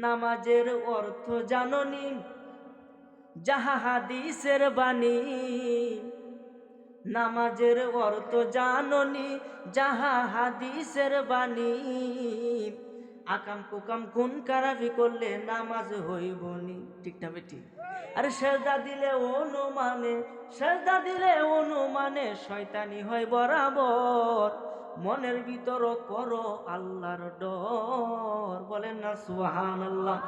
নামাজের অর্থ জাননি, যাহা হাদিসের বাণী। নামাজের অর্থ জাননি, যাহা হাদিসের বাণী। আকাম কুকাম কোন কারাবি করলে নামাজ হইবনি ঠিক না বেটি? আরে সেজদা দিলে অনুমানে, সেজদা দিলে অনুমানে শয়তানি হয় বরাবর। মনের ভিতর করো আল্লাহর ডর। বলেন না সুহান আল্লাহ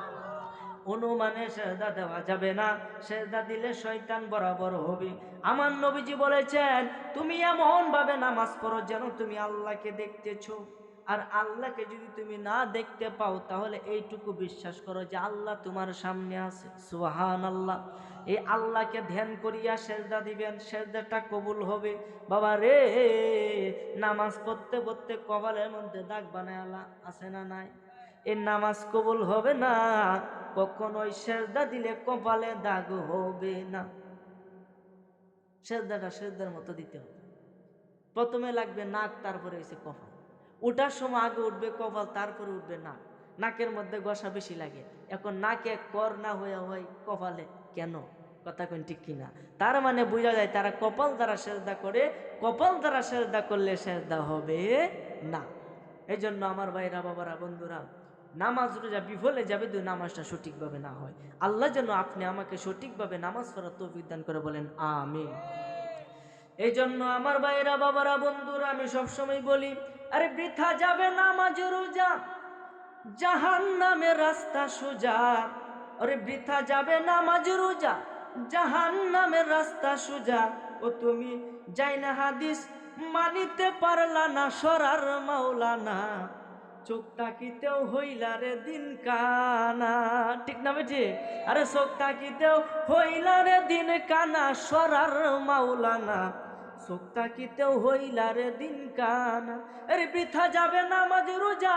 অনুমানে সেজদা দেওয়া যাবে না। সেজদা দিলে শয়তান বরাবর হবে। আমার নবীজি বলেছেন, তুমি এমন ভাবে নামাজ পড়ো যেন তুমি আল্লাহকে দেখতেছো। আর আল্লাহকে যদি তুমি না দেখতে পাও, তাহলে এইটুকু বিশ্বাস করো যে আল্লাহ তোমার সামনে আছে। সুহান আল্লাহ এই আল্লাহকে ধ্যান করিয়া সেজদা দিবেন, সেজদাটা কবুল হবে। বাবা রে, নামাজ পড়তে পড়তে কপালের মধ্যে দাগ বানায় আল্লাহ আছে না নাই? এই নামাজ কবুল হবে না, কখনোই সেজদা দিলে কপালে দাগ হবে না। সেজদাটা সেজদার মতো দিতে হবে। প্রথমে লাগবে নাক, তারপরে এসে কপাল। ওটার সময় আগে উঠবে কপাল, তারপরে উঠবে নাক। নাকের মধ্যে গসা বেশি লাগে। এখন নাকে কর না হয়ে হয় কপালে। কেন? কথা কোন ঠিক কিনা। তার মানে বোঝা যায় তারা কপাল দ্বারা সেজদা করে, কপাল দ্বারা সেজদা করলে সেজদা হবে না। এই জন্য আমার ভাইরা, বাবারা, বন্ধুরা, নামাজ রোজা বিফলে যাবে যদি নামাজটা সঠিকভাবে না হয়। আল্লাহ যেন আপনি আমাকে সঠিকভাবে নামাজ পড়ার তৌফিক দান করে বলেন আমি এই জন্য আমার ভাইরা, বাবারা, বন্ধুরা, আমি সবসময় বলি, আরে বৃথা যাবে নামাজ রোজা জাহান নামে রাস্তা সোজা। আরে বৃথা যাবে নামাজ রোজা জাহান নামের রাস্তা সোজা। ও তুমি যাই না হাদিস মানিতে পারলা না সরার মাওলানা। চোখ তাকিতেও হইলা রে দিন কানা ঠিক না বেঠি আরে চোখ তাকিতেও হইলা রে দিন কানা সরার মাওলানা। চোখ তাকিতেও হইলা রে দিন কানা আরে বৃথা যাবে না নামাজ রোজা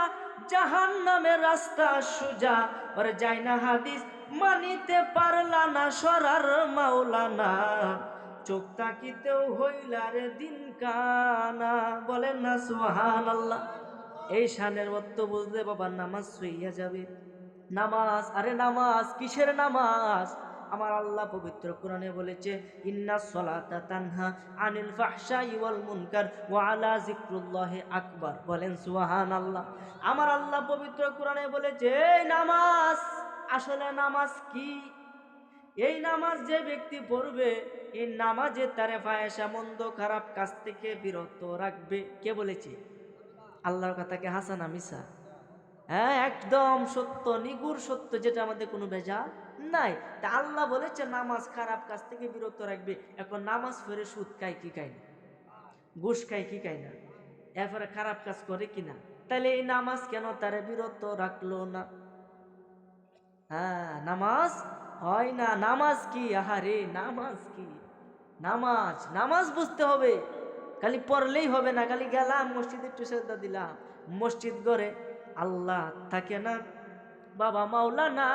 জাহান নামে রাস্তা সুজা। ওরে যাই না হাদিস মানিতে পারলা না সরার মাওলানা। চোখ তাকিতেও হইলা রে দিন কানা বলেন না সুহান আল্লাহ এই শানের মত্ত বুঝলে বাবার নামাজ সইয়া যাবে। নামাজ, আরে নামাজ, কিসের নামাজ? আমার আল্লাহ পবিত্র কোরআনে বলেছে, ইন্না সলাতা তানহা আনিল ফাহশাই ওয়াল মুনকার ওয়া আলা যিকরুল্লাহি আকবার। বলেন, সুবহানাল্লাহ। আমার আল্লাহ পবিত্র কোরআনে বলেছে নামাজ আসলে নামাজ কি? এই নামাজ যে ব্যক্তি পড়বে, এই নামাজে তারে ফায়সা মন্দ, খারাপ কাজ থেকে বিরত রাখবে। কে বলেছে? আল্লাহর কথাকে হাসানা মিসা হ্যাঁ একদম সত্য, নিগুর সত্য, যেটা আমাদের কোনো ভেজা নাই। তা আল্লাহ বলেছে, নামাজ খারাপ কাজ থেকে বিরত রাখবে। এখন নামাজ ফেরে সুদ খায় কি খায় না? ঘুষ খায় কি খায় না? এরপরে খারাপ কাজ করে কিনা তাহলে এই নামাজ কেন তারা বিরত রাখল না? হ্যাঁ নামাজ হয় না, নামাজ কি? আহারে নামাজ কি? নামাজ নামাজ বুঝতে হবে। খালি পড়লেই হবে না, খালি গেলাম, মসজিদে একটু শ্রদ্ধা দিলাম। মসজিদ গড়ে আল্লাহ থাকে না, বাবা মাওলানা।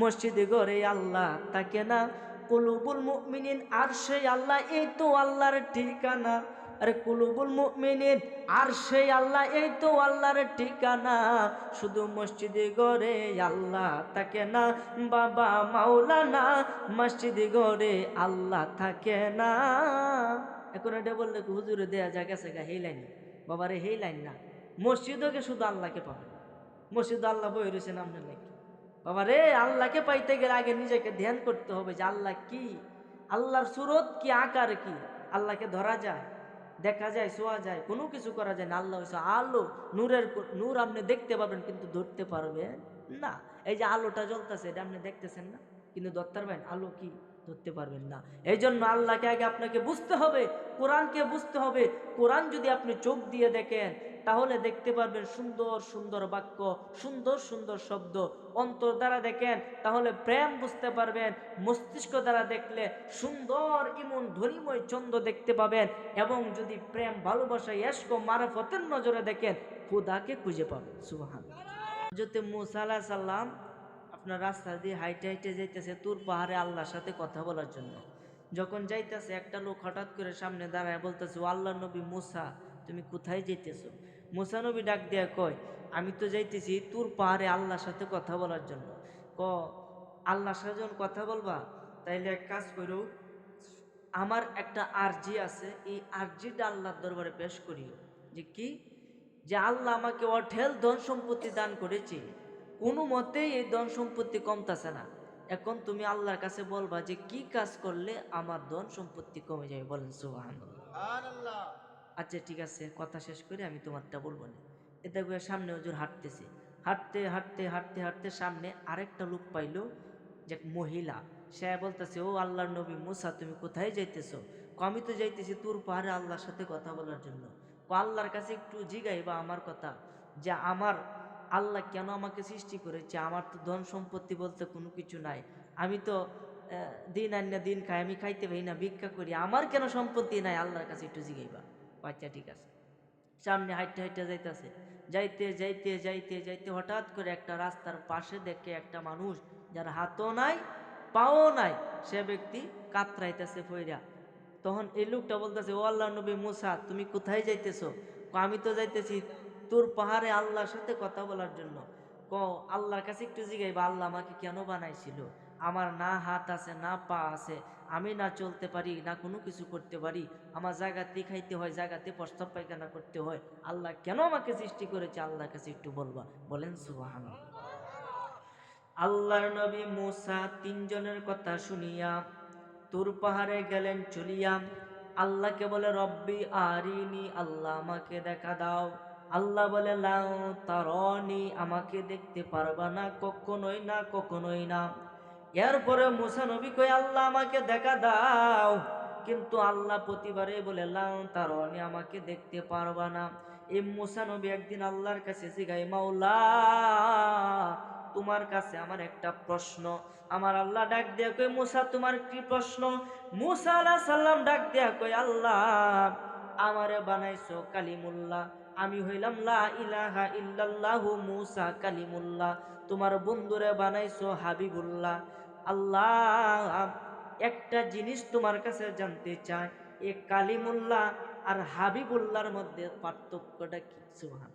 মসজিদে গড়ে আল্লাহ থাকে না, কুলুবুল মুমিনিন আর সেই আল্লাহ, এই তো আল্লাহর ঠিকানা। আরে কুলুবুল মুমিনিন, আর সেই আল্লাহ, এই তো আল্লাহর ঠিকানা। শুধু মসজিদে গড়ে আল্লাহ থাকে না, বাবা মাওলানা মসজিদে গড়ে আল্লাহ থাকে না। এখন এটা বললে হুজুরে দেয়া যা গেছে গা, হেই লাইন। বাবারে হেই লাইন না। মসজিদকে শুধু আল্লাহকে পাবে। মসজিদ আল্লাহ বই রয়েছেন আপনার নাকি? বাবা রে, আল্লাহকে পাইতে গেলে আগে নিজেকে ধ্যান করতে হবে যে আল্লাহ কি? আল্লাহর সুরত কি, আকার কি? আল্লাহকে ধরা যায়। দেখা যায়, শোয়া যায়, কোনো কিছু করা যায় না। আল্লাহ হয়েছে আলো, নূরের নূর আপনি দেখতে পাবেন, কিন্তু ধরতে পারবেন না। এই যে আলোটা জ্বলতেছে, এটা আপনি দেখতেছেন না? কিন্তু ধরতে পারবেন, আলো কি? ধরতে পারবেন না। এই জন্য আল্লাহকে আগে আপনাকে বুঝতে হবে, কোরআনকে বুঝতে হবে। কোরআন যদি আপনি চোখ দিয়ে দেখেন তাহলে দেখতে পারবেন সুন্দর সুন্দর বাক্য, সুন্দর সুন্দর শব্দ। অন্তর দ্বারা দেখেন, তাহলে প্রেম বুঝতে পারবেন, মস্তিষ্ক দ্বারা দেখলে সুন্দর ইমন ধরিময় চন্দ্র দেখতে পাবেন এবং যদি প্রেম ভালোবাসা এস্ক মারফতের নজরে দেখেন, খুদাকে খুঁজে পাবেন, সুবাহান। যদি মুসা আলাহ সাল্লাম আপনার রাস্তা দিয়ে হাইটে হাইটে যাইতেছে তুর পাহাড়ে আল্লাহর সাথে কথা বলার জন্য। যখন যাইতেছে, একটা লোক হঠাৎ করে সামনে দাঁড়ায় বলতেছে, "ও আল্লাহ নবী মুসা, তুমি কোথায় যেতেছো মুসানবী ডাক দিয়া কয়, আমি তো যাইতেছি তোর পাহাড়ে আল্লাহর সাথে কথা বলার জন্য। ক, আল্লাহর সাথে যখন কথা বলবা, তাইলে এক কাজ করো, আমার একটা আরজি আছে, এই আরজিটা আল্লাহর দরবারে পেশ করিও। যে কি? যে আল্লাহ আমাকে অঠেল ধন সম্পত্তি দান করেছে। কোনো মতেই এই ধন সম্পত্তি কমতাছে না। এখন তুমি আল্লাহর কাছে বলবা যে, কি কাজ করলে আমার ধন সম্পত্তি কমে যাবে? বলেন সুবাহান আচ্ছা ঠিক আছে, কথা শেষ করে আমি তোমারটা বলব না। এ দেখো সামনে ওজোর হাঁটতেছে। হাঁটতে হাঁটতে হাঁটতে হাঁটতে সামনে আরেকটা লোক পাইলো যে মহিলা। সে বলতেছে, ও আল্লাহর নবী মুসা, তুমি কোথায় যাইতেছো? আমি তো যাইতেছি তোর পাহাড়ে আল্লাহর সাথে কথা বলার জন্য। আল্লাহর কাছে একটু জিগাই বা আমার কথা যে আমার আল্লাহ কেন আমাকে সৃষ্টি করেছে? আমার তো ধন সম্পত্তি বলতে কোনো কিছু নাই। আমি তো দিন আন্য দিন খাই, আমি খাইতে পারি না, ভিক্ষা করি। আমার কেন সম্পত্তি নাই? আল্লাহর কাছে একটু জিগাইবা। আচ্ছা ঠিক আছে। সামনে হাইটে হাইটে যাইতেছে। যাইতে যাইতে যাইতে যাইতে হঠাৎ করে একটা রাস্তার পাশে দেখে একটা মানুষ যার হাতও নাই, পাও নাই, সে ব্যক্তি কাতরাইতেছে ফইরা। তখন এই লোকটা বলতেছে, ও আল্লাহ নবী মুসা, তুমি কোথায় যাইতেছো? আমি তো যাইতেছি তোর পাহাড়ে আল্লাহর সাথে কথা বলার জন্য। ক আল্লাহর কাছে একটু জিগাইবা, আল্লাহ আমাকে কেন বানাইছিল? আমার না হাত আছে, না পা আছে, আমি না চলতে পারি, না কোনো কিছু করতে পারি, আমার জায়গাতে খাইতে হয়, জায়গাতে প্রস্তাব পায়খানা করতে হয়, আল্লাহ কেন আমাকে সৃষ্টি করেছে? আল্লাহর কাছে একটু বলবা, বলেন সুবাহান আল্লাহর নবী মুসা তিনজনের কথা শুনিয়া তুর পাহাড়ে গেলেন, চলিয়া আল্লাহকে বলে, রব্বি আরিনি, আল্লাহ আমাকে দেখা দাও। আল্লাহ বলে লাও তারনি, আমাকে দেখতে পারবা না, কখনোই না কখনোই না। এরপরে মুসা নবী কই আল্লাহ আমাকে দেখা দাও। কিন্তু আল্লাহ প্রতিবারে বলে লাও তারনি, আমাকে দেখতে পারবা না। এই মুসা নবী একদিন আল্লাহর কাছে জিগাই মাওলা, তোমার কাছে আমার একটা প্রশ্ন। আমার আল্লাহ ডাক দিয়া কই মুসা, তোমার কি প্রশ্ন? মুসা আলাহ সাল্লাম ডাক দিয়া কই আল্লাহ, আমারে বানাইছো কালিমুল্লাহ। আমি হইলাম লা ইলাহা ইল্লাল্লাহু মুসা কালিমুল্লাহ। তোমার বন্ধুরে বানাইছো হাবিবুল্লাহ। আল্লাহ, একটা জিনিস তোমার কাছে জানতে চাই। এ কালিমুল্লাহ আর হাবিবুল্লাহর মধ্যে পার্থক্যটা কি? সুবহান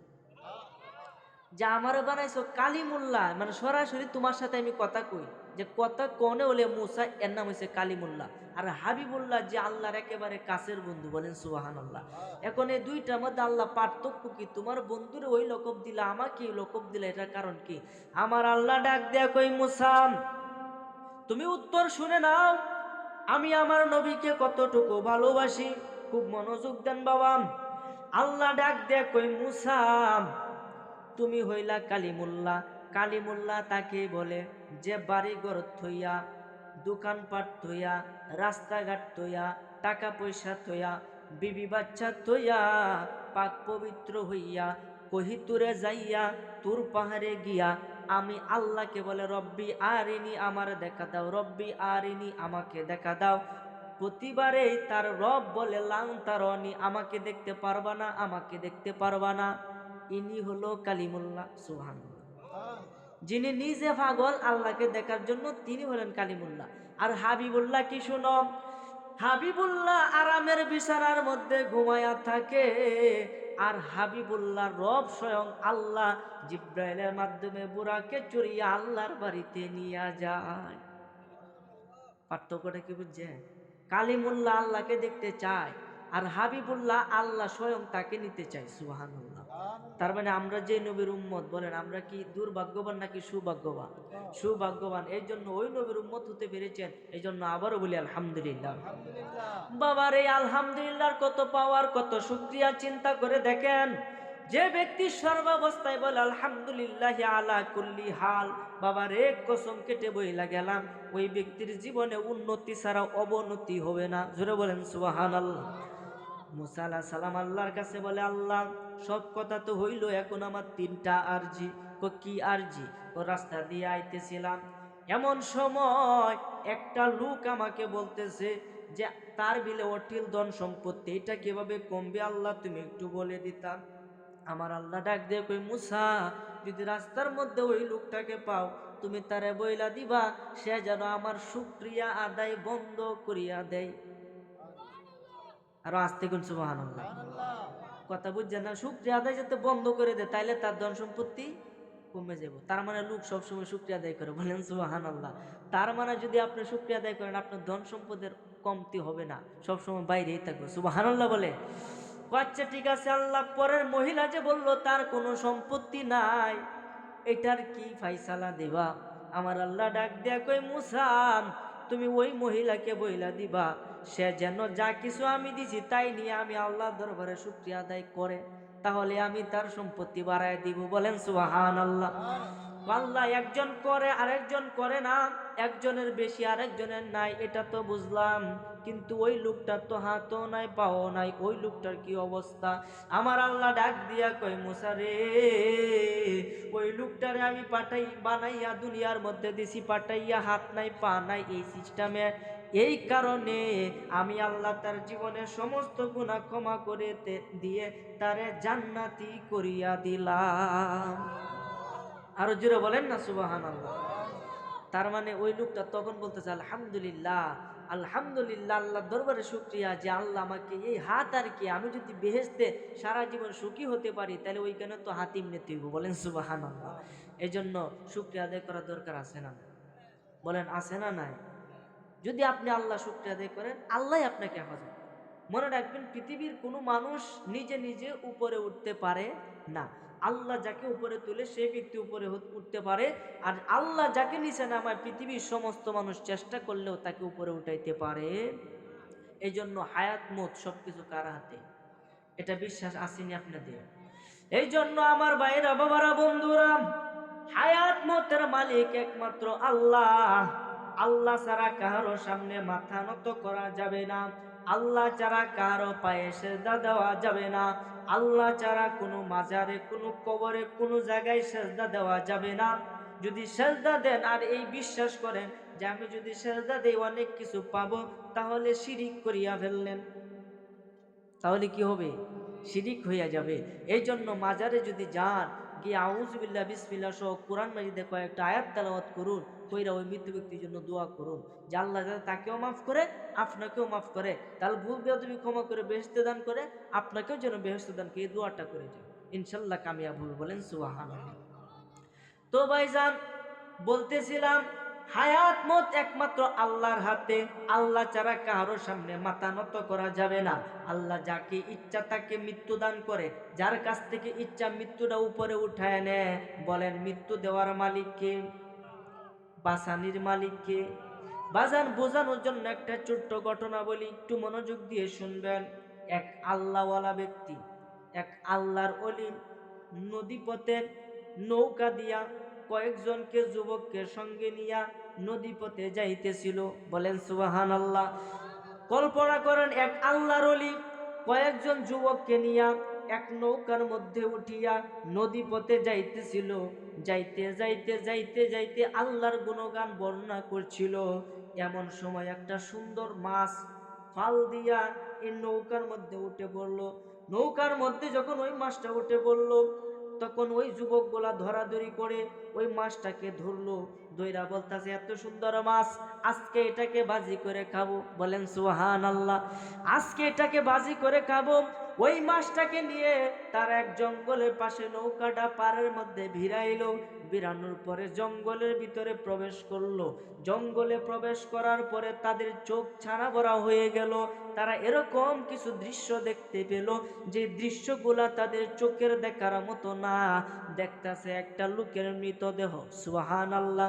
যে আমার বানাইছো কালিমুল্লাহ মানে সরাসরি তোমার সাথে আমি কথা কই। যে কথা কনে হলে মুসা, এর নাম হয়েছে কালিমুল্লাহ। আর হাবিবুল্লাহ যে আল্লাহর একেবারে কাছের বন্ধু বলেন সুবাহান আল্লাহ এখন এই দুইটার মধ্যে আল্লাহ পার্থক্য কি? তোমার বন্ধুরে ওই লকব দিলা, আমাকে লকব দিলা, এটার কারণ কি? আমার আল্লাহ ডাক দেয়া কই, মুসাম তুমি উত্তর শুনে নাও। আমি আমার নবীকে কতটুকু ভালোবাসি। খুব মনোযোগ দেন বাবা। আল্লাহ ডাক কই মুসাম তুমি হইলা কালিমুল্লাহ। কালিমুল্লাহ তাকে বলে, যে বাড়িঘর থইয়া, দোকানপাট থইয়া, রাস্তাঘাট থইয়া টাকা পয়সা থইয়া, বিবি বাচ্চা থইয়া, পাক পবিত্র হইয়া, কহিতুরে যাইয়া, তোর পাহাড়ে গিয়া আমি আল্লাহকে বলে রব্বি আরিনি আমার দেখা দাও রব্বি আরিনি আমাকে দেখা দাও। প্রতিবারেই তার রব বলে লাং তারনি আমাকে দেখতে পারবা না আমাকে দেখতে পারবা না। ইনি হলো কালিমুল্লাহ সুহান যিনি নিজে পাগল আল্লাহকে দেখার জন্য তিনি হলেন কালিমুল্লাহ। আর হাবিবুল্লাহ কি শুনো? হাবিবুল্লাহ আরামের বিছানার মধ্যে ঘুমায়া থাকে। আর হাবিবুল্লাহ রব স্বয়ং আল্লাহ জিব্রাইলের মাধ্যমে বুড়াকে চড়িয়ে আল্লাহর বাড়িতে নিয়ে যায়। পার্থক্যটা কি বুঝছে কালিমুল্লাহ আল্লাহকে দেখতে চায় আর হাবিবুল্লাহ আল্লাহ স্বয়ং তাকে নিতে চায় সুহানুল্লাহ তার মানে আমরা যে নবীর উম্মত বলেন আমরা কি দুর্ভাগ্যবান নাকি সৌভাগ্যবান? সৌভাগ্যবান। এই জন্য ওই নবীর উম্মত হতে পেরেছেন এই জন্য আবারও বলি আলহামদুলিল্লাহ। বাবার এই আলহামদুলিল্লাহর কত পাওয়ার কত শুক্রিয়া চিন্তা করে দেখেন যে ব্যক্তি সর্বাবস্থায় বলে আলহামদুলিল্লাহ আলা কুল্লি হাল বাবার এক কসম কেটে বইলা গেলাম ওই ব্যক্তির জীবনে উন্নতি ছাড়া অবনতি হবে না। জোরে বলেন সুবাহান আল্লাহ মুসা আলাহ সালাম আল্লাহর কাছে বলে, আল্লাহ, সব কথা তো হইল, এখন আমার তিনটা আরজি। ও কি আরজি? ও, রাস্তা দিয়ে আইতেছিলাম। এমন সময় একটা লোক আমাকে বলতেছে যে, তার বিলে অটিল ধন সম্পত্তি, এটা কীভাবে কমবে আল্লাহ, তুমি একটু বলে দিতাম আমার আল্লাহ ডাক দিয়ে কই মুসা, যদি রাস্তার মধ্যে ওই লোকটাকে পাও, তুমি তারে বইলা দিবা, সে যেন আমার শুক্রিয়া আদায় বন্ধ করিয়া দেয়। আরও আসতে কোন সুবাহ কথা বুঝছেন না? শুক্রিয়া আদায় যাতে বন্ধ করে দেয়, তাইলে তার ধন সম্পত্তি কমে যাব তার মানে লোক সবসময় শুক্রিয়া আদায় করে, বলেন সুবাহান আল্লাহ তার মানে যদি আপনি শুক্রিয়া আদায় করেন, আপনার ধন সম্পদের কমতি হবে না। সবসময় বাইরেই থাকবে সুবাহান আল্লাহ বলে। আচ্ছা ঠিক আছে, আল্লাহ পরের মহিলা যে বলল, তার কোনো সম্পত্তি নাই। এটার কি ফাইসালা দেবা? আমার আল্লাহ ডাক দেয়া কই মুসাম তুমি ওই মহিলাকে বইলা দিবা। সে যেন যা কিছু আমি দিছি তাই নিয়ে আমি আল্লাহ দরবারে শুক্রিয়া আদায় করে। তাহলে আমি তার সম্পত্তি বাড়ায় দিব বলেন সুহান আল্লাহ। আল্লাহ একজন করে আরেকজন করে না। একজনের বেশি আরেকজনের নাই, এটা তো বুঝলাম। কিন্তু ওই লোকটার তো হাতও নাই, পাও নাই, ওই লোকটার কি অবস্থা? আমার আল্লাহ ডাক দিয়া কই মুসারে ওই লোকটারে আমি পাঠাই, বানাইয়া দুনিয়ার মধ্যে দিছি, পাঠাইয়া হাত নাই, পা নাই এই সিস্টেমে এই কারণে আমি আল্লাহ তার জীবনের সমস্ত গুণা ক্ষমা করে দিয়ে তারে জান্নাতি করিয়া দিলাম। আরও জোরে বলেন না সুবাহান আল্লাহ তার মানে ওই লোকটা তখন বলতেছে, আলহামদুলিল্লাহ আলহামদুলিল্লাহ আল্লাহ দরবারে শুক্রিয়া যে আল্লাহ আমাকে এই হাত আর কি, আমি যদি বেহেস্তে সারা জীবন সুখী হতে পারি, তাহলে ওইখানে তো হাতিম নেতে হইব। বলেন সুবাহান এই জন্য শুক্রিয়া আদায় করার দরকার আছে না বলেন, আছে না নাই? যদি আপনি আল্লাহ শুক্রিয়া আদায় করেন আল্লাহ আপনাকে হেফাজত মনে রাখবেন, পৃথিবীর কোনো মানুষ নিজে নিজে উপরে উঠতে পারে না। আল্লাহ যাকে উপরে তুলে সেই ব্যক্তি উপরে উঠতে পারে। আর আল্লাহ যাকে নিচে নামায়, পৃথিবীর সমস্ত মানুষ চেষ্টা করলেও তাকে উপরে উঠাইতে পারে। এই জন্য হায়াত, মত সব কিছু কার হাতে? এটা বিশ্বাস আসেনি আপনাদের। এই জন্য আমার বাইরা বাবারা, বন্ধুরা, হায়াত, মতের মালিক একমাত্র আল্লাহ। আল্লাহ ছাড়া কারও সামনে মাথা নত করা যাবে না। আল্লাহ ছাড়া কারও পায়ে সেজদা দেওয়া যাবে না। আল্লাহ ছাড়া কোনো মাজারে, কোনো কবরে, কোনো জায়গায় সেজদা দেওয়া যাবে না। যদি সেজদা দেন আর এই বিশ্বাস করেন যে আমি যদি সেজদা দেই অনেক কিছু পাবো, তাহলে শিরিক করিয়া ফেললেন। তাহলে কি হবে? শিরিক হইয়া যাবে। এই জন্য মাজারে যদি যান, গিয়ে আউজবিল্লা বিসমিল্লা সহ কোরআন মাজিদে কয়েকটা আয়াত তালাওয়াত করুন। কইরা ওই মৃত্যু ব্যক্তির জন্য দোয়া করুন। যে আল্লাহ তাকেও মাফ করে, আপনাকেও মাফ করে। তাহলে ভুল দেওয়া তুমি ক্ষমা করে বেহেস্তে দান করে, আপনাকেও যেন বেহেস্তে দান করে, এই দোয়াটা করে যান ইনশাল্লাহ কামিয়াব হবে বলেন সুবাহান তো ভাইজান, বলতেছিলাম, হায়াত মত একমাত্র আল্লাহর হাতে, আল্লাহ ছাড়া কারোর সামনে মাথা নত করা যাবে না। আল্লাহ যাকে ইচ্ছা তাকে মৃত্যু দান করে, যার কাছ থেকে ইচ্ছা মৃত্যুটা উপরে উঠায় নেয়। বলেন, মৃত্যু দেওয়ার মালিককে বাসানির মালিককে বাজান বোঝানোর জন্য একটা ছোট্ট ঘটনা বলি, একটু মনোযোগ দিয়ে শুনবেন। এক আল্লাহওয়ালা ব্যক্তি, এক আল্লাহর অলি নদীপথে নৌকা দিয়া কয়েকজনকে যুবককে সঙ্গে নিয়া নদীপথে যাইতেছিল। বলেন সুবাহান আল্লাহ কল্পনা করেন, এক আল্লাহর অলি কয়েকজন যুবককে নিয়া এক নৌকার মধ্যে উঠিয়া নদীপথে যাইতেছিল। যাইতে যাইতে যাইতে যাইতে আল্লাহর গুণগান বর্ণনা করছিল। এমন সময় একটা সুন্দর মাছ ফাল দিয়া এই নৌকার মধ্যে উঠে পড়ল। নৌকার মধ্যে যখন ওই মাছটা উঠে পড়ল, তখন ওই যুবকগুলা ধরাধরি করে ওই মাছটাকে ধরলো। দইরা বলতাছে, এত সুন্দর মাছ, আজকে এটাকে বাজি করে খাব। বলেন সুহান আল্লাহ আজকে এটাকে বাজি করে খাব। ওই মাছটাকে নিয়ে তার এক জঙ্গলের পাশে নৌকাটা পাড়ের মধ্যে ভিড়াইলো। বিরানোর পরে জঙ্গলের ভিতরে প্রবেশ করল। জঙ্গলে প্রবেশ করার পরে তাদের চোখ ছানা ভরা হয়ে গেল। তারা এরকম কিছু দৃশ্য দেখতে পেল যে দৃশ্যগুলা তাদের চোখের দেখার মতো না। দেখতাছে একটা লোকের মৃতদেহ। সুহান আল্লাহ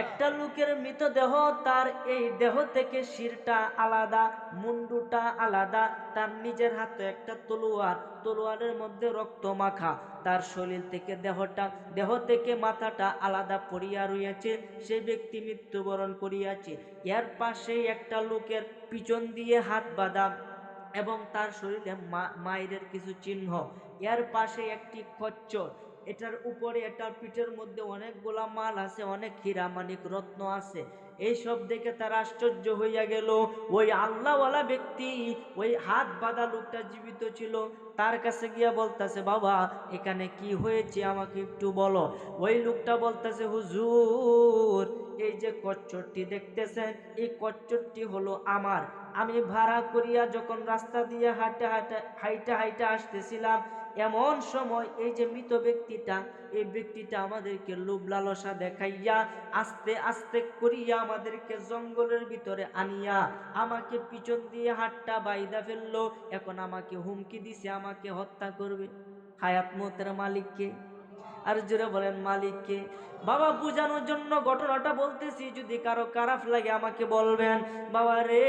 একটা লোকের মৃতদেহ, তার এই দেহ থেকে শিরটা আলাদা, মুন্ডুটা আলাদা, তার নিজের হাতে একটা তলোয়ার তলোয়ারের মধ্যে রক্ত মাখা। তার শরীর থেকে দেহটা, দেহ থেকে মাথাটা আলাদা পড়িয়া রইয়াছে, সে ব্যক্তি মৃত্যুবরণ করিয়াছে। এর পাশেই একটা লোকের পিছন দিয়ে হাত বাঁধা এবং তার শরীরে মায়ের কিছু চিহ্ন। এর পাশে একটি খচ্চর। এটার উপরে, এটার পিঠের মধ্যে অনেকগুলা মাল আছে, অনেক হীরা মানিক রত্ন আছে। এইসব দেখে তার আশ্চর্য হইয়া গেল। ওই আল্লাহওয়ালা ব্যক্তি, ওই হাত বাঁধা লোকটা জীবিত ছিল, তার কাছে গিয়া বলতেছে, বাবা, এখানে কি হয়েছে আমাকে একটু বলো? ওই লোকটা বলতেছে, হুজুর, এই যে কচ্চরটি দেখতেছেন, এই কচ্চরটি হলো আমার। আমি ভাড়া করিয়া যখন রাস্তা দিয়ে হাঁটে হাঁটে হাইটা হাইটা আসতেছিলাম এমন সময় এই যে মৃত ব্যক্তিটা, এই ব্যক্তিটা আমাদেরকে লোভ লালসা দেখাইয়া আস্তে আস্তে করিয়া আমাদেরকে জঙ্গলের ভিতরে আনিয়া আমাকে পিছন দিয়ে হাটটা বাইদা ফেলল। এখন আমাকে হুমকি দিছে, আমাকে হত্যা করবে। হায়াত মতের মালিককে। আর জোরে বলেন, মালিককে, বাবা, বোঝানোর জন্য ঘটনাটা বলতেছি, যদি কারও খারাপ লাগে আমাকে বলবেন। বাবা রে,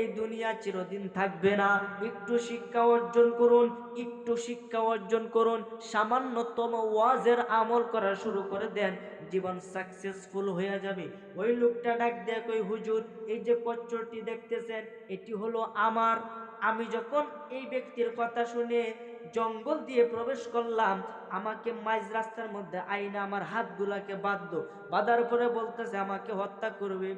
এই দুনিয়া চিরদিন থাকবে না। একটু শিক্ষা অর্জন করুন, একটু শিক্ষা অর্জন করুন। সামান্যতম ওয়াজের আমল করা শুরু করে দেন, জীবন সাকসেসফুল হয়ে যাবে। ওই লোকটা ডাক দেখ ওই হুজুর, এই যে কচ্চরটি দেখতেছেন, এটি হলো আমার আমি যখন এই ব্যক্তির কথা শুনে জঙ্গল দিয়ে প্রবেশ করলাম, আমাকে মাঝ রাস্তার মধ্যে আইনা আমার হাতগুলাকে বাঁধলো। বাঁধার পরে বলতেছে, আমাকে হত্যা করবে।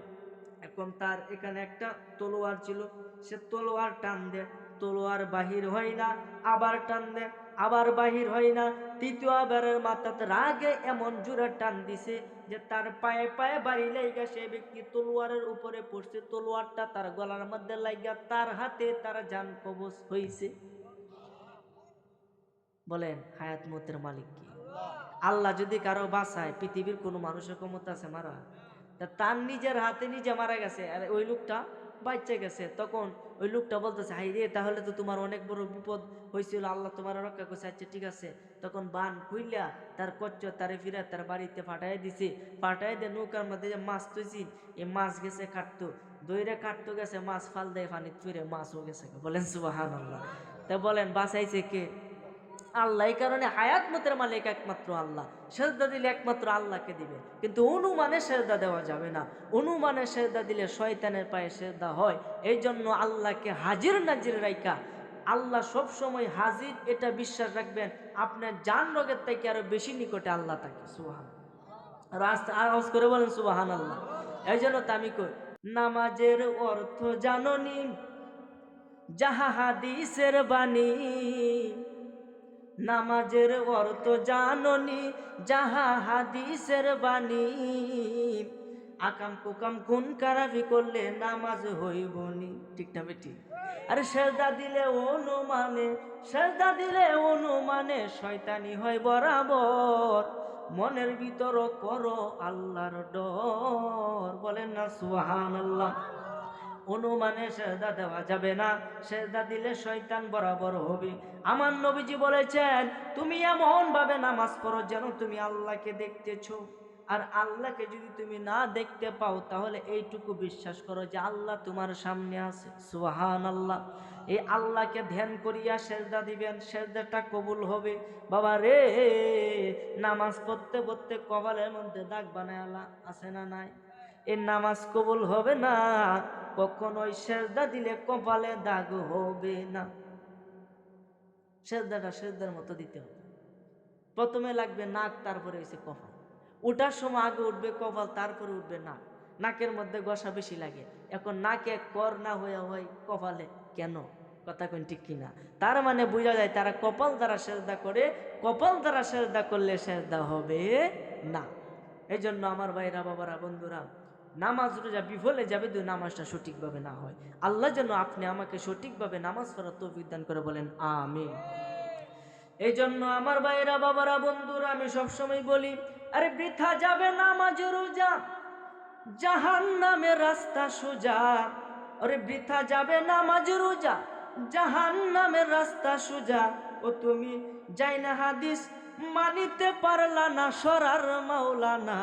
এখন তার এখানে একটা তলোয়ার ছিল। সে তলোয়ার টান দেয়। তলোয়ার বাহির হয় না, আবার টান দেয়, আবার বাহির হয় না। তৃতীয়বারের মাথাতে রাগে এমন জোরে টান দিছে যে তার পায়ে পায়ে বাড়ি লাইগা সে ব্যক্তি তলোয়ারের উপরে পড়ছে, তলোয়ারটা তার গলার মধ্যে লাইগা, তার হাতে তার যান কবচ হয়েছে বলেন, হায়াত মতের মালিক কি? আল্লাহ যদি কারও বাসায় পৃথিবীর কোনো মানুষের ক্ষমতা আছে মারা? তার নিজের হাতে নিজে মারা গেছে। আর ওই লোকটা বাচ্চা গেছে, তখন ওই লোকটা বলতেছে, হাই রে, তাহলে তো তোমার অনেক বড় বিপদ হয়েছিল আল্লাহ তোমার রক্ষা করছে আচ্ছা ঠিক আছে। তখন বান খুইলা তার কচ্চ তারে ফিরা তার বাড়িতে ফাটাই দিছে। ফাটাই দিয়ে নৌকার মধ্যে যে মাছ তুইছি এই মাছ গেছে কাটতো। দইরে কাটতো গেছে, মাছ ফাল দেয় পানি ফিরে মাছও গেছে বলেন সুবাহান তা বলেন, বাঁচাইছে কে? আল্লাহ, এই কারণে হায়াত মতের মালিক একমাত্র আল্লাহ। সেজদা দিলে একমাত্র আল্লাহকে দিবে। কিন্তু অনুমানে সেজদা দেওয়া যাবে না। অনুমানে সেজদা দিলে শয়তানের পায়ে সেজদা হয়। এই জন্য আল্লাহকে হাজির নাজির রাইকা আল্লাহ সব সময় হাজির, এটা বিশ্বাস রাখবেন। আপনার জান রোগের থেকে আরও বেশি নিকটে আল্লাহ থাকে। সুহান রাস্তা আওয়াজ করে বলেন সুবাহান আল্লাহ এই জন্য আমি কই, নামাজের অর্থ জাননি, যাহা হাদিসের বাণী নামাজের অর্থ জাননি, যাহা হাদিসের বাণী। আকাম কুকাম কোন কারাবি করলে নামাজ হইবনি। ঠিক না বেটি? আরে সেজদা দিলে অনুমানে, সেজদা দিলে অনুমানে শয়তানি হয় বরাবর। মনের ভিতর করো আল্লাহর ডর। বলেন না সুহান আল্লাহ অনুমানে সেজদা দেওয়া যাবে না। সেজদা দিলে শয়তান বরাবর হবে। আমার নবীজি বলেছেন, তুমি এমন ভাবে নামাজ পড়ো যেন তুমি আল্লাহকে দেখতেছো। আর আল্লাহকে যদি তুমি না দেখতে পাও, তাহলে এইটুকু বিশ্বাস করো যে আল্লাহ তোমার সামনে আছে। সুহান আল্লাহ এই আল্লাহকে ধ্যান করিয়া সেজদা দিবেন। সেজদাটা কবুল হবে। বাবা রে, নামাজ পড়তে পড়তে কপালের মধ্যে দাগ বানায় আল্লাহ আছে না নাই? এই নামাজ কবুল হবে না? কখনোই সেজদা দিলে কপালে দাগ হবে না। সেজদাটা সেজদার মতো দিতে হবে। প্রথমে লাগবে নাক, তারপরে এসে কপাল। ওঠার সময় আগে উঠবে কপাল, তারপরে উঠবে নাক। নাকের মধ্যে গসা বেশি লাগে। এখন নাকে কর না হয়ে হয় কপালে, কেন? কথা কোন ঠিক কিনা? তার মানে বোঝা যায় তারা কপাল দ্বারা সেজদা করে, কপাল দ্বারা সেজদা করলে সেজদা হবে না। এই জন্য আমার ভাইরা, বাবারা, বন্ধুরা নামাজ রোজা বিফলে যাবে যদি নামাজটা সঠিকভাবে না হয়। আল্লাহ যেন আপনি আমাকে সঠিকভাবে নামাজ পড়ার তৌফিক দান করে বলেন, আমিন। এই জন্য আমার ভাইরা বাবারা, বন্ধুরা, আমি সবসময় বলি, আরে বৃথা যাবে নামাজ রোজা জাহান নামে রাস্তা সোজা। আরে বৃথা যাবে নামাজ রোজা জাহান নামের রাস্তা সোজা। ও তুমি যাই না হাদিস মানিতে পারলা না সরার মাওলানা।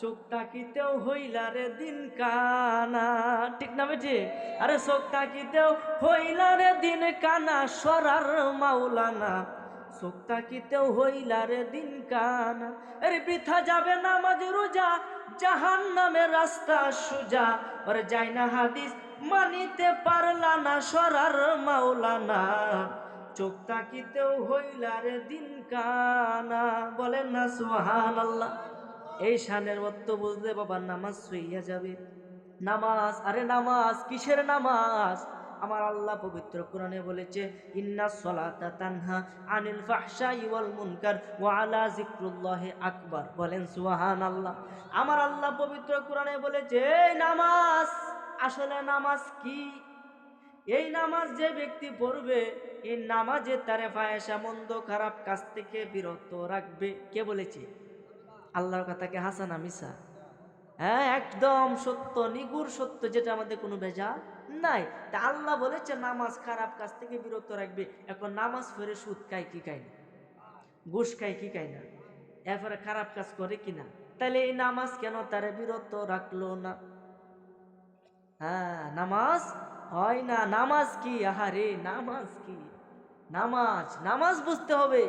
চোখ তাকিতেও হইলা রে দিন কানা ঠিক না বেটি? আরে চোখ তাকিতেও হইলা রে দিন কানা সরার মাওলানা। চোখ তাকিতেও হইলা রে দিন কানা আরে বৃথা যাবে নামাজ রোজা জাহান নামে রাস্তা সুজা। ওরে যাই না হাদিস মানিতে পারলা না, সরার মাওলানা। চোখ তাকিতেও হইলা রে দিন কানা বলেন না সুহান আল্লাহ এই শানের অর্থ বুঝলে বাবা নামাজ শুইয়া যাবে। নামাজ, আরে নামাজ, কিসের নামাজ? আমার আল্লাহ পবিত্র কোরআনে বলেছে, ইন্না সলাতা তানহা আনিল ফাহশাই ওয়াল মুনকার ওয়া আলা যিকরুল্লাহি আকবার। বলেন, সুবহানাল্লাহ। আমার আল্লাহ পবিত্র কোরআনে বলেছে, এই নামাজ, আসলে নামাজ কি? এই নামাজ যে ব্যক্তি পড়বে, এই নামাজে তারে ফায়সা মন্দ খারাপ কাজ থেকে বিরত রাখবে। কে বলেছে? আল্লাহর কথাকে হাসানা মিসা হ্যাঁ একদম সত্য, নিগুর সত্য, যেটা আমাদের কোনো ভেজা নাই। তা আল্লাহ বলেছে, নামাজ খারাপ কাজ থেকে বিরত রাখবে। এখন নামাজ ফেরে সুদ খায় কি খায় না? ঘুষ খায় কি খায় না? এরপরে খারাপ কাজ করে কি না? তাহলে এই নামাজ কেন তারা বিরত রাখল না? হ্যাঁ নামাজ হয় না। নামাজ কি? আহারে, নামাজ কি? নামাজ নামাজ বুঝতে হবে।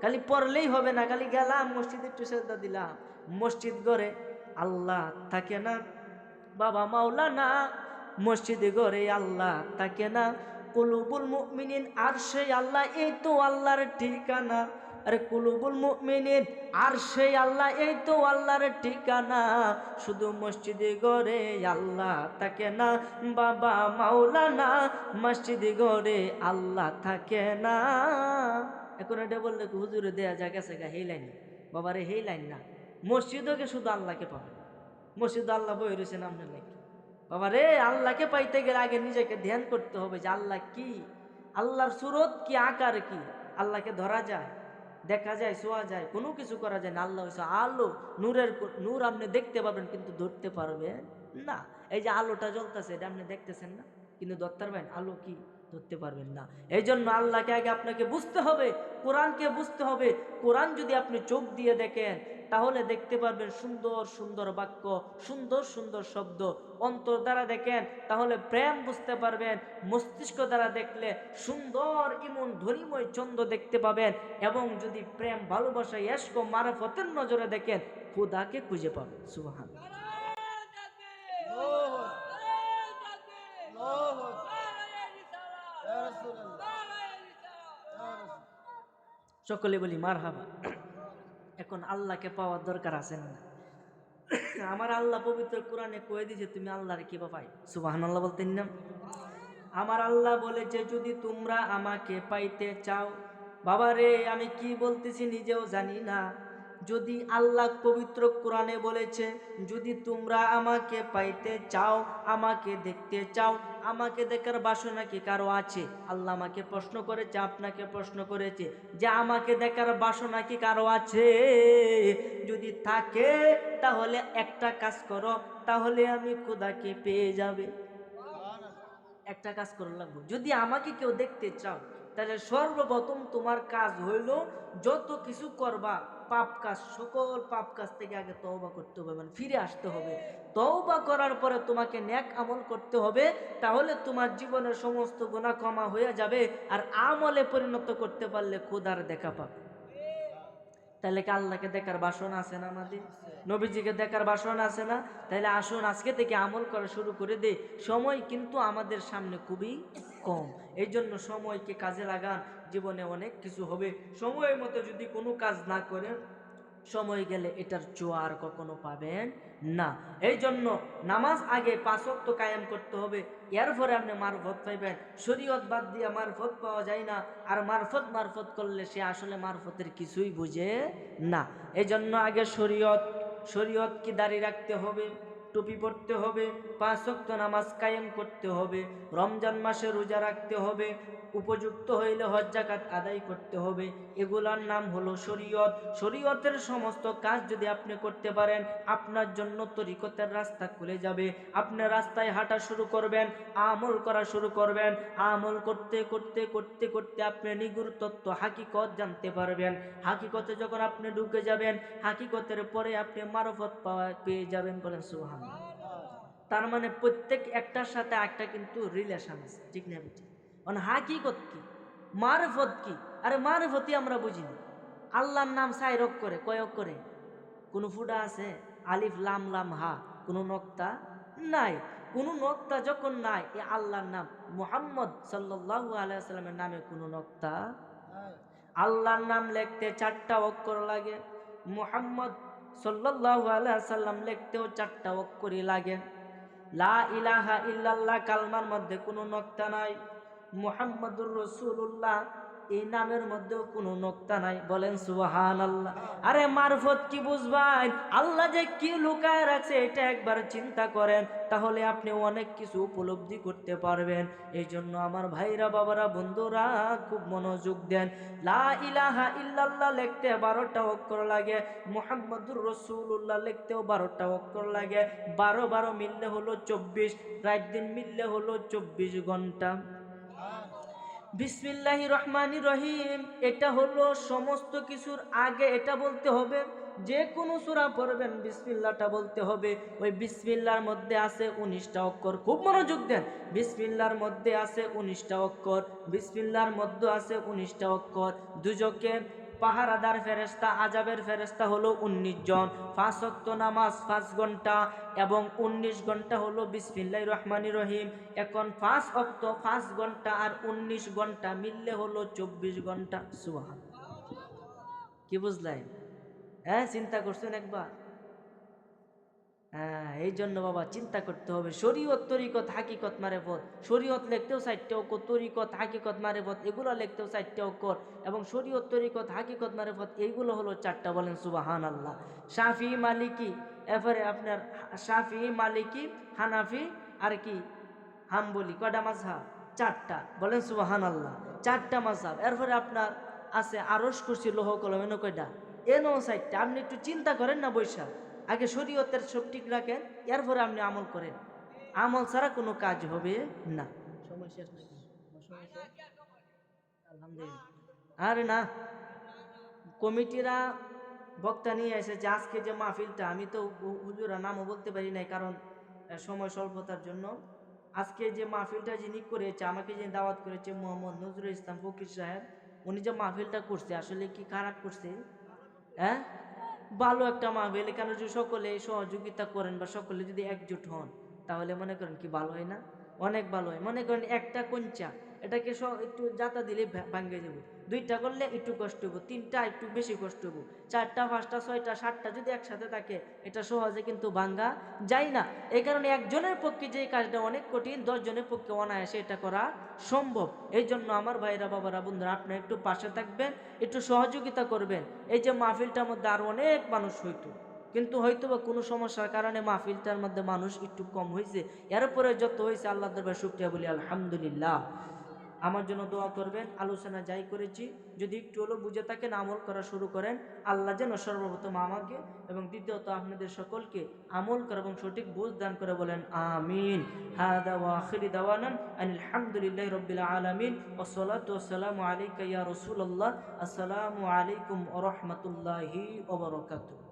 খালি পড়লেই হবে না, খালি গেলাম, মসজিদে একটু শ্রদ্ধা দিলাম। মসজিদ গড়ে আল্লাহ থাকে না, বাবা মাওলানা। মসজিদে গড়ে আল্লাহ থাকে না, কুলুবুল মুমিনিন আর সেই আল্লাহ, এই তো আল্লাহর ঠিকানা। আরে কুলুবুল মুমিনিন আর সেই আল্লাহ, এই তো আল্লাহর ঠিকানা। শুধু মসজিদে গড়ে আল্লাহ থাকে না, বাবা মাওলানা। মসজিদে গড়ে আল্লাহ থাকে না। এখন এটা বললে হুজুরে দেয়া যা গেছে গা, হেই লাইন। বাবারে, হেই লাইন না। মসজিদকে শুধু আল্লাহকে পাবে। মসজিদ আল্লাহ বই রয়েছে নাম নাকি বাবা রে আল্লাহকে পাইতে গেলে আগে নিজেকে ধ্যান করতে হবে যে আল্লাহ কি? আল্লাহর সুরত কি, আকার কি? আল্লাহকে ধরা যায়, দেখা যায়, শোয়া যায়, কোনো কিছু করা যায় না। আল্লাহ হচ্ছে আলো, নূরের নূর আপনি দেখতে পাবেন কিন্তু ধরতে পারবেন না। এই যে আলোটা জ্বলতেছে, এটা আপনি দেখতেছেন না? কিন্তু ধরতে পারবেন, আলো কি? ধরতে পারবেন না। এই জন্য আল্লাহকে আগে আপনাকে বুঝতে হবে, কোরআনকে বুঝতে হবে। কোরআন যদি আপনি চোখ দিয়ে দেখেন, তাহলে দেখতে পারবেন সুন্দর সুন্দর বাক্য, সুন্দর সুন্দর শব্দ। অন্তর দ্বারা দেখেন, তাহলে প্রেম বুঝতে পারবেন। মস্তিষ্ক দ্বারা দেখলে সুন্দর ইমন ধরিময় চন্দ্র দেখতে পাবেন। এবং যদি প্রেম ভালোবাসা এস্ক মারফতের নজরে দেখেন, খুদাকে খুঁজে পাবেন। সুবহান সকলে বলি মার হাবা এখন আল্লাহকে পাওয়ার দরকার আছে না আমার আল্লাহ পবিত্র কোরআনে কয়ে দিয়েছে, তুমি আল্লাহরে কি পাই সুবাহান আল্লাহ বলতেন না? আমার আল্লাহ বলেছে, যদি তোমরা আমাকে পাইতে চাও বাবা রে আমি কি বলতেছি নিজেও জানি না। যদি আল্লাহ পবিত্র কোরআনে বলেছে, যদি তোমরা আমাকে পাইতে চাও, আমাকে দেখতে চাও আমাকে দেখার বাসনা কি কারও আছে? আল্লাহ আমাকে প্রশ্ন করেছে আপনাকে প্রশ্ন করেছে যে আমাকে দেখার বাসনা কি কারও আছে? যদি থাকে তাহলে একটা কাজ করো তাহলে আমি খোদাকে পেয়ে যাবে। একটা কাজ করা লাগবো। যদি আমাকে কেউ দেখতে চাও তাহলে সর্বপ্রথম তোমার কাজ হইল যত কিছু করবা, পাপ কাজ, সকল পাপ কাজ থেকে আগে তওবা করতে হবে মানে ফিরে আসতে হবে। তওবা করার পরে তোমাকে ন্যাক আমল করতে হবে, তাহলে তোমার জীবনের সমস্ত গোনা ক্ষমা হয়ে যাবে আর আমলে পরিণত করতে পারলে খোদার দেখা পাবে। তাহলে কি আল্লাহকে দেখার বাসন আছে না আমাদের নবীজিকে দেখার বাসন আছে না? তাহলে আসুন, আজকে থেকে আমল করা শুরু করে দে সময় কিন্তু আমাদের সামনে খুবই কম। এই জন্য সময়কে কাজে লাগান, জীবনে অনেক কিছু হবে। সময়ের মতো যদি কোনো কাজ না করেন সময় গেলে এটার জোয়ার কখনো পাবেন না। এই জন্য নামাজ আগে পাঁচক্ত কায়েম করতে হবে এর ফলে আপনি মারফত পাইবেন। শরীয়ত বাদ দিয়ে মারফত পাওয়া যায় না, আর মারফত মারফত করলে সে আসলে মারফতের কিছুই বুঝে না। এই জন্য আগে শরীয়ত শরীয়ত কি দাঁড়িয়ে রাখতে হবে। টুপি পড়তে হবে, পাঁচ ওয়াক্ত নামাজ কায়েম করতে হবে, রমজান মাসে রোজা রাখতে হবে, উপযুক্ত হইলে হজ, জাকাত আদায় করতে হবে, এগুলার নাম হলো শরীয়ত। শরীয়তের সমস্ত কাজ যদি আপনি করতে পারেন, আপনার জন্য তরিকতের রাস্তা খুলে যাবে। আপনি রাস্তায় হাঁটা শুরু করবেন, আমল করা শুরু করবেন, আমল করতে করতে করতে করতে আপনি নিগুর তত্ত্ব, হাকিকত জানতে পারবেন। হাকিকতে যখন আপনি ঢুকে যাবেন, হাকিকতের পরে আপনি মারফত পাওয়া, পেয়ে যাবেন বলেন সুহান তার মানে প্রত্যেক একটার সাথে একটা কিন্তু রিলেশন আছে ঠিক না বেটি? মানে হাকিকত কি? মারফত কি? আরে মারফতই আমরা বুঝিনি। আল্লাহর নাম সাইরক করে কয়ক করে? কোনো ফুডা আছে? আলিফ লাম লাম হা কোনো নক্তা নাই। কোনো নক্তা যখন নাই এ আল্লাহর নাম মুহাম্মদ সাল্লাল্লাহু আলাইহি সাল্লামের নামে কোনো নক্তা আল্লাহর নাম লেখতে চারটা অক্ষর লাগে। মুহাম্মদ সাল্লাম লিখতেও চারটা অক্ষরই লাগে। লা ইলাহা ইল্লাল্লাহ কালমার মধ্যে কোনো নক্তা নাই। মুহাম্মদুর রসুল্লাহ এই নামের মধ্যেও কোনো নক্তা নাই। বলেন সুবাহান আল্লাহ আরে মারফত কি বুঝবেন? আল্লাহ যে কি লুকায় রাখছে, এটা একবার চিন্তা করেন, তাহলে আপনি অনেক কিছু উপলব্ধি করতে পারবেন। এই জন্য আমার ভাইরা, বাবারা, বন্ধুরা, খুব মনোযোগ দেন। লা ইলাহা ইল্লাল্লাহ লিখতে বারোটা অক্ষর লাগে। মুহাম্মদুর রসুল্লাহ লিখতেও বারোটা অক্ষর লাগে। বারো বারো মিললে হলো চব্বিশ, রাত দিন মিললে হলো চব্বিশ ঘণ্টা। বিসমিল্লাহ রহমানি রহিম, এটা হলো সমস্ত কিছুর আগে এটা বলতে হবে, যে কোনো সুরা পড়বেন বিসমিল্লাটা বলতে হবে। ওই বিসমিল্লার মধ্যে আছে উনিশটা অক্ষর, খুব মনোযোগ দেন। বিসমিল্লার মধ্যে আছে উনিশটা অক্ষর বিসমিল্লার মধ্যে আছে উনিশটা অক্ষর। দুজকে পাহারাদার ফেরেস্তা আজাবের ফেরেস্তা হলো উনিশ জন। পাঁচ অক্ত নামাজ পাঁচ ঘণ্টা এবং উনিশ ঘণ্টা হলো বিসমিল্লাহ রহমানি রহিম। এখন পাঁচ অক্ত পাঁচ ঘণ্টা আর উনিশ ঘণ্টা মিললে হলো চব্বিশ ঘণ্টা। সুহান কি বুঝলাই হ্যাঁ চিন্তা করছেন একবার? হ্যাঁ এই জন্য বাবা চিন্তা করতে হবে। শরীয়ত, তরিকত, হাকিকত মারে পথ শরীয়ত লিখতেও চারটে অক্ষর তরিকত, হাকিকত মারে পথ এগুলো লিখতেও চারটে অক্ষর এবং শরীয়ত, তরিকত, হাকিকত মারে পথ এইগুলো হলো চারটা বলেন সুবাহান আল্লাহ শাফি, মালিকি, এরপরে আপনার শাফি, মালিকি, হানাফি আর কি? হাম হাম্বলি। কয়টা মাঝহাব চারটা। বলেন সুবাহান আল্লাহ চারটা মাঝহাব এরপরে আপনার আছে আরস কুরসি, লোহ কলম, এনো কয়টা? এনো চারটা আপনি একটু চিন্তা করেন না বৈশাখ আগে শরীয়তের সব ঠিক রাখেন এরপরে আপনি আমল করেন। আমল ছাড়া কোনো কাজ হবে না। সময় শেষ নাকি? আমার সময় শেষ? আলহামদুলিল্লাহ। আরে না কমিটিরা বক্তা নিয়ে এসেছে আজকে যে মাহফিলটা আমি তো হুজুরা নামও বলতে পারি নাই কারণ সময় স্বল্পতার জন্য। আজকে যে মাহফিলটা যিনি করেছে আমাকে যে দাওয়াত করেছে মোহাম্মদ নজরুল ইসলাম ফকির সাহেব উনি যে মাহফিলটা করছে আসলে কি খারাপ করছে? হ্যাঁ? ভালো একটা মাহবিল এখানে যদি সকলে সহযোগিতা করেন বা সকলে যদি একজোট হন? তাহলে মনে করেন কি ভালো হয় না? অনেক ভালো হয়। মনে করেন একটা কঞ্চা এটাকে সব একটু জাতা দিলে ভাঙ্গে যাব। দুইটা করলে একটু কষ্ট হব, তিনটা একটু বেশি কষ্ট হব। চারটা, পাঁচটা, ছয়টা, সাতটা যদি একসাথে থাকে, এটা সহজে কিন্তু ভাঙ্গা যায় না। এই কারণে একজনের পক্ষে যে কাজটা অনেক কঠিন, দশজনের পক্ষে অনায়াসে এটা করা সম্ভব। এই জন্য আমার ভাইরা বাবারা, বন্ধুরা আপনি একটু পাশে থাকবেন, একটু সহযোগিতা করবেন। এই যে মাহফিলটার মধ্যে আরও অনেক মানুষ হইতো, কিন্তু হয়তো বা কোনো সমস্যার কারণে মাহফিলটার মধ্যে মানুষ একটু কম হয়েছে এরপরে যত হয়েছে আল্লাহ দরবার শুক্রিয়া বলি, আলহামদুলিল্লাহ। আমার জন্য দোয়া করবেন। আলোচনা যাই করেছি, যদি একটু হলেও বুঝে থাকেন, আমল করা শুরু করেন। আল্লাহ যেন সর্বপ্রথম আমাকে এবং দ্বিতীয়ত আপনাদের সকলকে আমল করা এবং সঠিক বুঝ দান করে বলেন, আমিন। হাদা ওয়া আখিরি দাওয়ানান আনিল হামদুলিল্লাহি রাব্বিল আলামিন। ওয়া সালাতু ওয়া সালামু আলাইকা ইয়া রাসূলুল্লাহ। আসসালামু আলাইকুম ওয়া রাহমাতুল্লাহি ওয়া বারাকাতুহু।